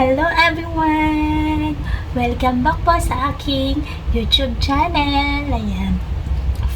Hello everyone! Welcome back po sa aking YouTube channel. Ayan.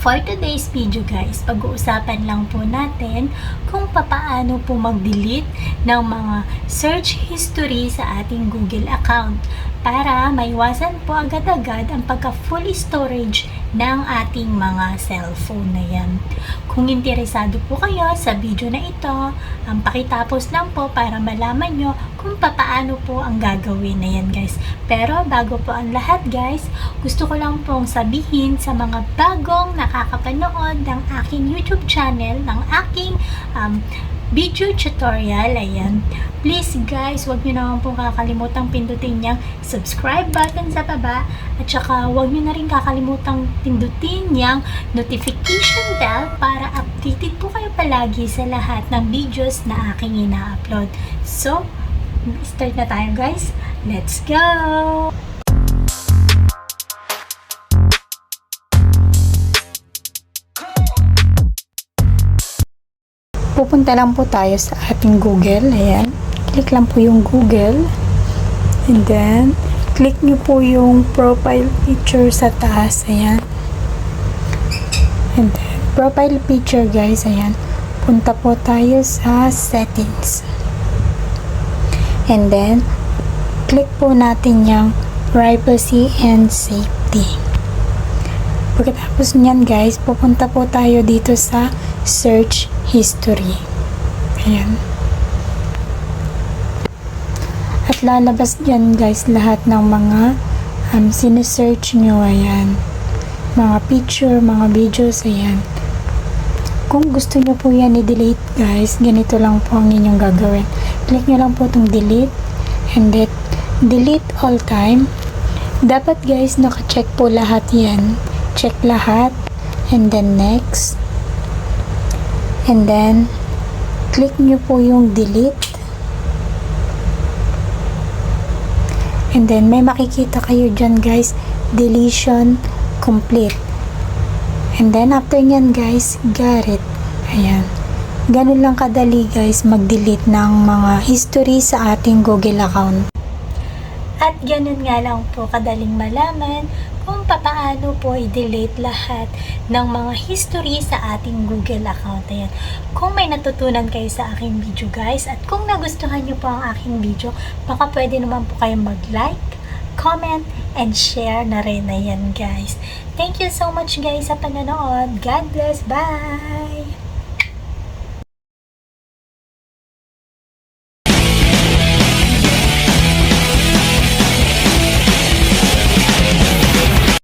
For today's video guys, pag-uusapan lang po natin kung papaano po mag-delete ng mga search history sa ating Google account para maiwasan po agad-agad ang pagka-full storage ng ating mga cellphone na yan. Kung interesado po kayo sa video na ito, ang pakitapos lang po para malaman nyo kung papaano po ang gagawin na yan guys. Pero bago po ang lahat guys, gusto ko lang pong sabihin sa mga bagong nakakapanood ng aking YouTube channel, ng aking um, video tutorial, ayan. Please guys, wag nyo naman pong kakalimutang pindutin yung subscribe button sa baba at saka wag nyo na rin kakalimutan pindutin yung notification bell para updated po kayo palagi sa lahat ng videos na aking ina-upload. So, start na tayo guys. Let's go! Pupunta lang po tayo sa ating Google. Ayan. Click lang po yung Google. And then, click nyo po yung profile picture sa taas. Ayan. And then, profile picture guys. Ayan. Punta po tayo sa settings. And then, click po natin yung privacy and safety. Pagkatapos niyan guys, pupunta po tayo dito sa search history. Ayan. At lalabas dyan guys lahat ng mga um, sinesearch nyo. Ayan. Mga picture, mga videos. Ayan. Kung gusto nyo po yan i-delete guys, ganito lang po ang inyong gagawin. Click nyo lang po itong delete and then delete all time. Dapat guys, naka-check po lahat yan. Check lahat and then next and then click nyo po yung delete. And then may makikita kayo dyan guys deletion complete. And then after nyan guys got it. Ayan. Ganun lang kadali guys mag delete ng mga history sa ating google account at ganun nga lang po kadaling malaman kung papaano po i-delete lahat ng mga history sa ating Google account. Ayan. Kung may natutunan kayo sa aking video guys at kung nagustuhan nyo po ang aking video, baka pwede naman po kayong mag-like, comment, and share na rin. Ayan guys. Thank you so much guys sa panonood. God bless. Bye!